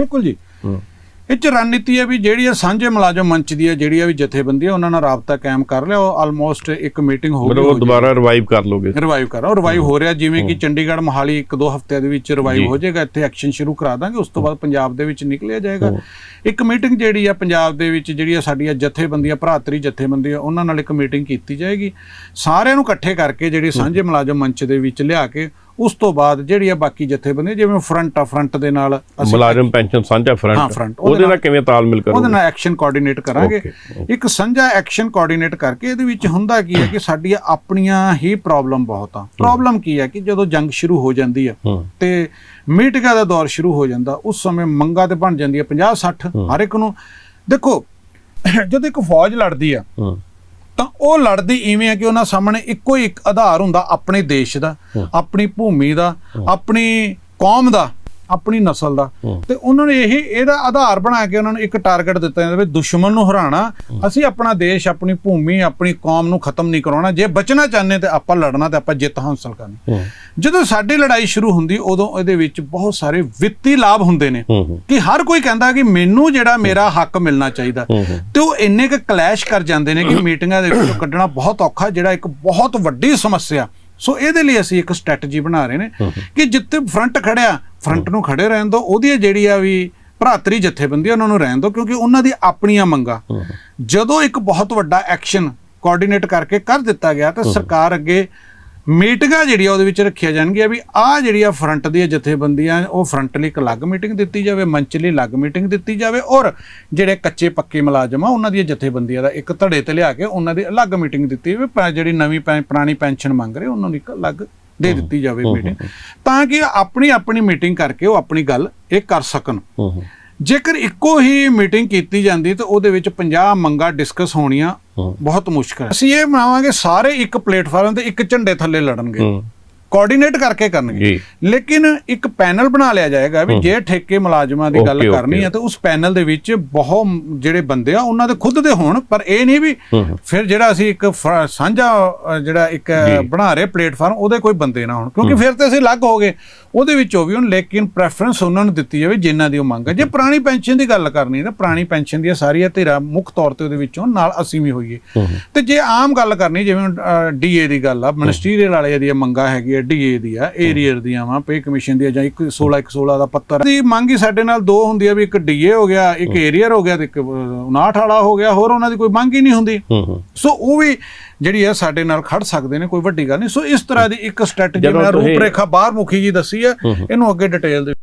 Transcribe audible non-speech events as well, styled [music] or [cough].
ਬਿਲਕੁਲ ਜੀ। ਇਹ ਚ ਰਣਨੀਤੀ ਹੈ ਵੀ ਜਿਹੜੀ ਇਹ ਸਾਂਝੇ ਮੁਲਾਜ਼ਮ ਮੰਚ ਦੀ ਹੈ ਜਿਹੜੀ ਆ ਵੀ ਜਥੇਬੰਦੀ ਹੈ ਉਹਨਾਂ ਨਾਲ ਰਾਬਤਾ ਕਾਇਮ ਕਰ ਲਿਆ ਉਹ ਆਲਮੋਸਟ ਇੱਕ ਮੀਟਿੰਗ ਹੋ ਮਤਲਬ ਉਹ ਦੁਬਾਰਾ ਰਿਵਾਈਵ ਕਰ ਲੋਗੇ। ਰਿਵਾਈਵ ਕਰ ਰਿਹਾ ਰਿਵਾਈਵ ਹੋ ਰਿਹਾ ਜਿਵੇਂ ਕਿ ਚੰਡੀਗੜ੍ਹ ਮੋਹਾਲੀ ਇੱਕ ਦੋ ਹਫ਼ਤਿਆਂ ਦੇ ਵਿੱਚ ਰਿਵਾਈਵ ਹੋ ਜਾਏਗਾ ਇੱਥੇ ਐਕਸ਼ਨ ਸ਼ੁਰੂ ਕਰਾ ਦਾਂਗੇ ਉਸ ਤੋਂ ਬਾਅਦ ਪੰਜਾਬ ਦੇ ਵਿੱਚ ਨਿਕਲਿਆ ਜਾਏਗਾ। ਇੱਕ ਮੀਟਿੰਗ ਜਿਹੜੀ ਆ ਪੰਜਾਬ ਦੇ ਵਿੱਚ ਜਿਹੜੀ ਆ ਸਾਡੀਆਂ ਜਥੇਬੰਦੀਆਂ ਭਰਾਤਰੀ ਜਥੇਬੰਦੀਆਂ ਉਹਨਾਂ ਨਾਲ ਇੱਕ ਮੀਟਿੰਗ ਕੀਤੀ ਜਾਏਗੀ। ਸਾਰਿਆਂ ਨੂੰ ਇਕੱਠੇ ਕਰਕੇ ਜਿਹੜੀ ਸਾਂਝੇ ਮੁਲਾਜ਼ਮ ਮੰਚ ਦੇ ਵਿੱਚ ਲਿਆ ਕੇ ਉਸ ਤੋਂ ਬਾਅਦ ਜਿਹੜੀ ਆ ਬਾਕੀ ਜਥੇਬੰਦੀਆਂ ਜਿਵੇਂ ਫਰੰਟ ਆ ਫਰੰਟ ਦੇ ਨਾਲ ਅਸੀਂ ਮੁਲਾਜ਼ਮ ਪੈਨਸ਼ਨ ਸਾਂਝਾ ਫਰੰਟ ਉਹਦੇ ਉਹਦੇ ਨਾਲ ਕਿਵੇਂ ਤਾਲਮੇਲ ਉਹਦੇ ਕਰੋਗੇ ਨਾਲ ਐਕਸ਼ਨ ਕੋਆਰਡੀਨੇਟ ਕਰਾਂਗੇ। ਇੱਕ ਸਾਂਝਾ ਐਕਸ਼ਨ ਕੋਆਰਡੀਨੇਟ ਕਰਕੇ ਇਹਦੇ ਵਿੱਚ ਹੁੰਦਾ ਕੀ ਹੈ ਕਿ ਸਾਡੀਆਂ ਆਪਣੀਆਂ ਹੀ ਪ੍ਰੋਬਲਮ ਬਹੁਤ ਆ। ਪ੍ਰੋਬਲਮ ਕੀ ਹੈ ਕਿ ਜਦੋਂ ਜੰਗ ਸ਼ੁਰੂ ਹੋ ਜਾਂਦੀ ਆ ਤੇ ਮੀਟਿੰਗਾਂ ਦਾ ਦੌਰ ਸ਼ੁਰੂ ਹੋ ਜਾਂਦਾ ਉਸ ਸਮੇਂ ਮੰਗਾ ਤੇ ਬਣ ਜਾਂਦੀ ਆ 50 60 ਹਰ ਇੱਕ ਨੂੰ। ਦੇਖੋ ਜਦੋਂ ਇੱਕ ਫੌਜ ਲੜਦੀ ਆ ਤਾਂ ਉਹ ਲੜਦੀ ਇਵੇਂ ਆ ਕਿ ਉਹਨਾਂ ਸਾਹਮਣੇ ਇੱਕੋ ਹੀ ਇੱਕ ਆਧਾਰ ਹੁੰਦਾ ਆਪਣੇ ਦੇਸ਼ ਦਾ ਆਪਣੀ ਭੂਮੀ ਦਾ ਆਪਣੀ ਕੌਮ ਦਾ। ਆਪਣੀ ਨਸਲ ਦਾ। ਤੇ ਉਹਨਾਂ ਨੇ ਇਹ ਇਹਦਾ ਆਧਾਰ ਬਣਾ ਕੇ ਉਹਨਾਂ ਨੂੰ ਇੱਕ ਟਾਰਗੇਟ ਦਿੱਤਾ ਜਾਂਦਾ ਵੀ ਦੁਸ਼ਮਣ ਨੂੰ ਹਰਾਣਾ ਅਸੀਂ ਆਪਣਾ ਦੇਸ਼ ਆਪਣੀ ਭੂਮੀ ਆਪਣੀ ਕੌਮ ਨੂੰ ਖਤਮ ਨਹੀਂ ਕਰਾਉਣਾ। ਜੇ ਬਚਣਾ ਚਾਹੁੰਦੇ ਤੇ ਆਪਾਂ ਲੜਨਾ ਤੇ ਆਪਾਂ ਜਿੱਤ ਹਾਸਲ ਕਰਨੀ। ਜਦੋਂ ਸਾਡੀ ਲੜਾਈ ਸ਼ੁਰੂ ਹੁੰਦੀ ਉਦੋਂ ਇਹਦੇ ਵਿੱਚ ਬਹੁਤ ਸਾਰੇ ਵਿੱਤੀ ਲਾਭ ਹੁੰਦੇ ਨੇ। ਕਿ ਹਰ ਕੋਈ ਕਹਿੰਦਾ ਕਿ ਮੈਨੂੰ ਜਿਹੜਾ ਮੇਰਾ ਹੱਕ ਮਿਲਣਾ ਚਾਹੀਦਾ। ਤੇ ਉਹ ਇੰਨੇ ਕੁ ਕਲੈਸ਼ ਕਰ ਜਾਂਦੇ ਨੇ ਕਿ [coughs] ਮੀਟਿੰਗਾਂ ਦੇ ਵਿੱਚੋਂ ਕੱਢਣਾ ਬਹੁਤ ਔਖਾ ਜਿਹੜਾ ਇੱਕ ਬਹੁਤ ਵੱਡੀ ਸਮੱਸਿਆ। ਸੋ ਇਹਦੇ ਲਈ ਅਸੀਂ ਇੱਕ ਸਟ੍ਰੈਟਜੀ ਬਣਾ ਰਹੇ ਨੇ ਕਿ ਜਿੱਥੇ ਫਰੰਟ ਖੜਿਆ ਫਰੰਟ ਨੂੰ ਖੜੇ ਰਹਿਣ ਦੋ ਉਹਦੀ ਜਿਹੜੀ ਆ ਵੀ ਭਰਾਤਰੀ ਜਥੇਬੰਦੀ ਉਹਨਾਂ ਨੂੰ ਰਹਿਣ ਦੋ ਕਿਉਂਕਿ ਉਹਨਾਂ ਦੀ ਆਪਣੀਆਂ ਮੰਗਾਂ। ਜਦੋਂ ਇੱਕ ਬਹੁਤ ਵੱਡਾ ਐਕਸ਼ਨ ਕੋਆਰਡੀਨੇਟ ਕਰਕੇ ਕਰ ਦਿੱਤਾ ਗਿਆ ਤਾਂ ਸਰਕਾਰ ਅੱਗੇ ਮੀਟਿੰਗਾਂ ਜਿਹੜੀਆਂ ਉਹਦੇ ਵਿੱਚ ਰੱਖੀਆਂ ਜਾਣਗੀਆਂ ਵੀ ਆਹ ਜਿਹੜੀ ਆ ਫਰੰਟ ਦੀਆਂ ਜਥੇਬੰਦੀਆਂ ਉਹ ਫਰੰਟ ਲਈ ਇੱਕ ਅਲੱਗ ਮੀਟਿੰਗ ਦਿੱਤੀ ਜਾਵੇ ਮੰਚ ਲਈ ਅਲੱਗ ਮੀਟਿੰਗ ਦਿੱਤੀ ਜਾਵੇ ਔਰ ਜਿਹੜੇ ਕੱਚੇ ਪੱਕੇ ਮੁਲਾਜ਼ਮ ਆ ਉਹਨਾਂ ਦੀਆਂ ਜਥੇਬੰਦੀਆਂ ਦਾ ਇੱਕ ਧੜੇ ਤੇ ਲਿਆ ਕੇ ਉਹਨਾਂ ਦੀ ਅਲੱਗ ਮੀਟਿੰਗ ਦਿੱਤੀ ਜਾਵੇ ਜਿਹੜੀ ਨਵੀਂ ਪੁਰਾਣੀ ਪੈਨਸ਼ਨ ਮੰਗ ਰਹੇ ਉਹਨਾਂ ਨੂੰ ਇੱਕ ਅਲੱਗ ਦੇ ਦਿੱਤੀ ਜਾਵੇ ਮੀਟਿੰਗ। ਤਾਂ ਕਿ ਆਪਣੀ ਆਪਣੀ ਮੀਟਿੰਗ ਕਰਕੇ ਉਹ ਆਪਣੀ ਗੱਲ ਇਹ ਕਰ ਸਕਣ। ਜੇਕਰ ਇੱਕੋ ਹੀ ਮੀਟਿੰਗ ਕੀਤੀ ਜਾਂਦੀ ਤਾਂ ਉਹਦੇ ਵਿੱਚ 50 ਮੰਗਾਂ ਡਿਸਕਸ ਹੋਣੀਆਂ। ਬਹੁਤ ਮੁਸ਼ਕਲ ਹੈ। ਅਸੀਂ ਇਹ ਬਣਾਵਾਂਗੇ ਸਾਰੇ ਇੱਕ ਪਲੇਟਫਾਰਮ ਤੇ ਇੱਕ ਝੰਡੇ ਥੱਲੇ ਲੜਨਗੇ। ਕੋਆਰਡੀਨੇਟ ਕਰਕੇ ਕਰਨਗੇ। ਲੇਕਿਨ ਇੱਕ ਪੈਨਲ ਬਣਾ ਲਿਆ ਜਾਏਗਾ ਵੀ ਜੇ ਠੇਕੇ ਮੁਲਾਜ਼ਮਾਂ ਦੀ ਗੱਲ. ਕਰਨੀ ਹੈ ਤਾਂ ਉਸ ਪੈਨਲ ਦੇ ਵਿੱਚ ਬਹੁਤ ਜਿਹੜੇ ਬੰਦੇ ਆ ਉਹਨਾਂ ਦੇ ਖੁਦ ਦੇ ਹੋਣ ਪਰ ਇਹ ਨਹੀਂ ਵੀ ਫਿਰ ਜਿਹੜਾ ਅਸੀਂ ਇੱਕ ਸਾਂਝਾ ਜਿਹੜਾ ਇੱਕ। ਬਣਾ ਰਹੇ ਪਲੇਟਫਾਰਮ ਉਹਦੇ ਕੋਈ ਬੰਦੇ ਨਾ ਹੋਣ। ਕਿਉਂਕਿ ਫਿਰ ਤੇ ਅਸੀਂ ਅਲੱਗ ਹੋ ਗਏ। ਉਹਦੇ ਵਿੱਚ ਉਹ ਵੀ ਹੁਣ ਲੇਕਿਨ ਪ੍ਰੈਫਰੈਂਸ ਉਹਨਾਂ ਨੂੰ ਦਿੱਤੀ ਜਾਵੇ ਜਿਨ੍ਹਾਂ ਦੀ ਉਹ ਮੰਗ ਹੈ। ਜੇ ਪੁਰਾਣੀ ਪੈਨਸ਼ਨ ਦੀ ਗੱਲ ਕਰਨੀ ਤਾਂ ਪੁਰਾਣੀ ਪੈਨਸ਼ਨ ਦੀਆਂ ਸਾਰੀਆਂ ਧਿਰਾਂ ਮੁੱਖ ਤੌਰ ਤੇ ਉਹਦੇ ਵਿੱਚੋਂ ਨਾਲ ਅਸੀਂ ਵੀ ਹੋਈਏ। ਤੇ ਜੇ ਆਮ ਗੱਲ ਕਰਨੀ ਜਿਵੇਂ ਡੀਏ ਦੀ ਗੱਲ ਆ ਮਿਨਿਸਟਰੀਅਲ ਵਾਲੇ ਦੀਆਂ ਮੰਗਾਂ ਹੈਗੀਆਂ ਡੀਏ ਦੀ ਆ ਏਰੀਅਰ ਦੀਆਂ ਵਾ ਪੇ ਕਮਿਸ਼ਨ ਦੀਆਂ ਜਾਂ ਇੱਕ 16 ਇੱਕ 16 ਦਾ ਪੱਤਰ ਦੀ ਮੰਗ ਹੀ ਸਾਡੇ ਨਾਲ ਦੋ ਹੁੰਦੀ ਆ ਵੀ ਇੱਕ ਡੀਏ ਹੋ ਗਿਆ ਇੱਕ ਏਰੀਅਰ ਹੋ ਗਿਆ ਤੇ ਇੱਕ ਅ, 59 ਵਾਲਾ ਹੋ ਗਿਆ ਹੋਰ ਉਹਨਾਂ ਦੀ ਕੋਈ ਮੰਗ ਹੀ ਨਹੀਂ ਹੁੰਦੀ। ਸੋ ਉਹ ਵੀ ਜਿਹੜੀ ਆ ਸਾਡੇ ਨਾਲ ਖੜ ਸਕਦੇ ਨੇ ਕੋਈ ਵੱਡੀ ਗੱਲ ਨਹੀਂ। ਸੋ ਇਸ ਤਰ੍ਹਾਂ ਦੀ ਇੱਕ ਸਟ੍ਰੈਟਜੀ ਮੈਂ ਰੂਪਰੇਖਾ ਬਾਹਰ ਮੁਖੀ ਜੀ ਦੱਸੀ ਆ ਇਹਨੂੰ ਅੱਗੇ ਡਿਟੇਲ ਦੇ